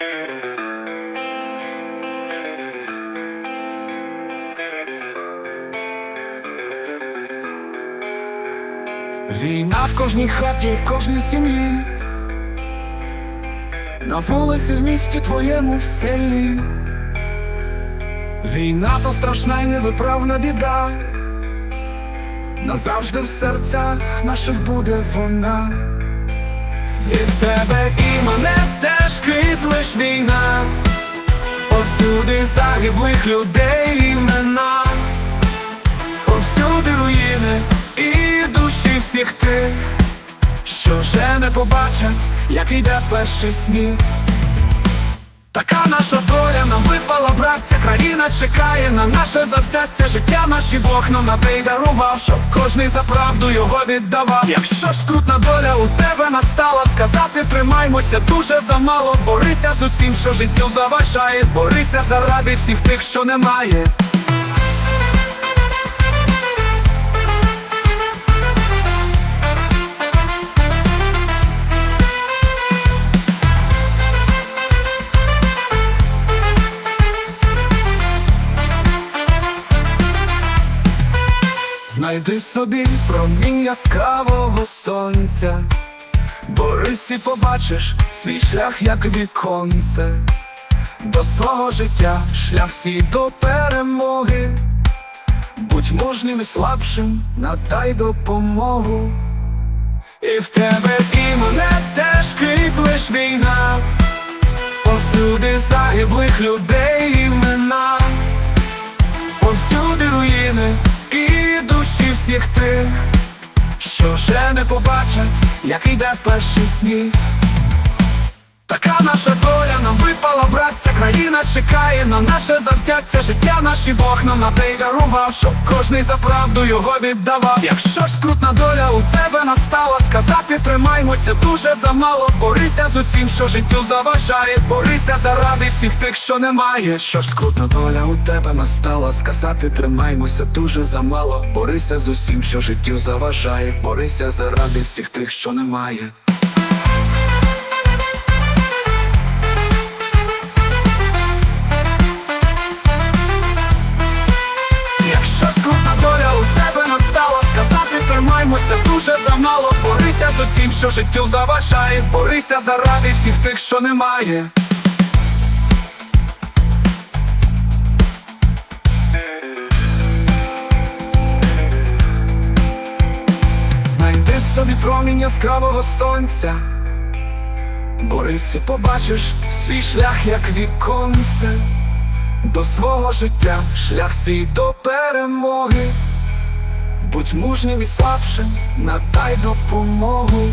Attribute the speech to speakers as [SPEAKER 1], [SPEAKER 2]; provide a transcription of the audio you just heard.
[SPEAKER 1] Війна в кожній хаті, в кожній сім'ї, на вулиці в місті твоєму в селі. Війна то страшна й невиправна біда. Назавжди в серцях наших буде вона. І в тебе і мене теж крізь лиш війна. Повсюди загиблих людей імена, повсюди руїни і душі всіх тих, що вже не побачать, як йде перший сніг. Така наша доля нам випала, браття, країна чекає на наше завзяття життя наші Бог нам надей дарував, щоб кожний за правду його віддавав. Якщо ж трудна доля у тебе настала, сказати тримаймося дуже замало. Борися з усім, що життю заважає, борися заради всіх тих, що немає. Знайди собі промінь яскравого сонця, борись і побачиш свій шлях, як віконце, до свого життя, шлях свій до перемоги, будь мужнім і слабшим, надай допомогу. І в тебе і мене теж крізь лиш війна, повсюди загиблих людей всіх тих, що вже не побачать, як йде перший сніг. Така наша країна чекає на наше завзяття життя, наші Бог нам на те й дарував, щоб кожний за правду його віддавав. Якщо ж скрутна доля у тебе настала, сказати тримаймося дуже замало. Борися з усім, що життю заважає, борися заради всіх тих, що немає. Що ж скрутна доля у тебе настала, сказати тримаймося дуже замало. Борися з усім, що життю заважає, борися заради всіх тих, що немає. Дуже замало. Борися з усім, що життю заважає, борися заради всіх тих, що немає. Знайди в собі промінь яскравого сонця, борись і побачиш свій шлях, як віконце до свого життя, шлях свій до перемоги, будь мужнім і слабшим, надай допомогу.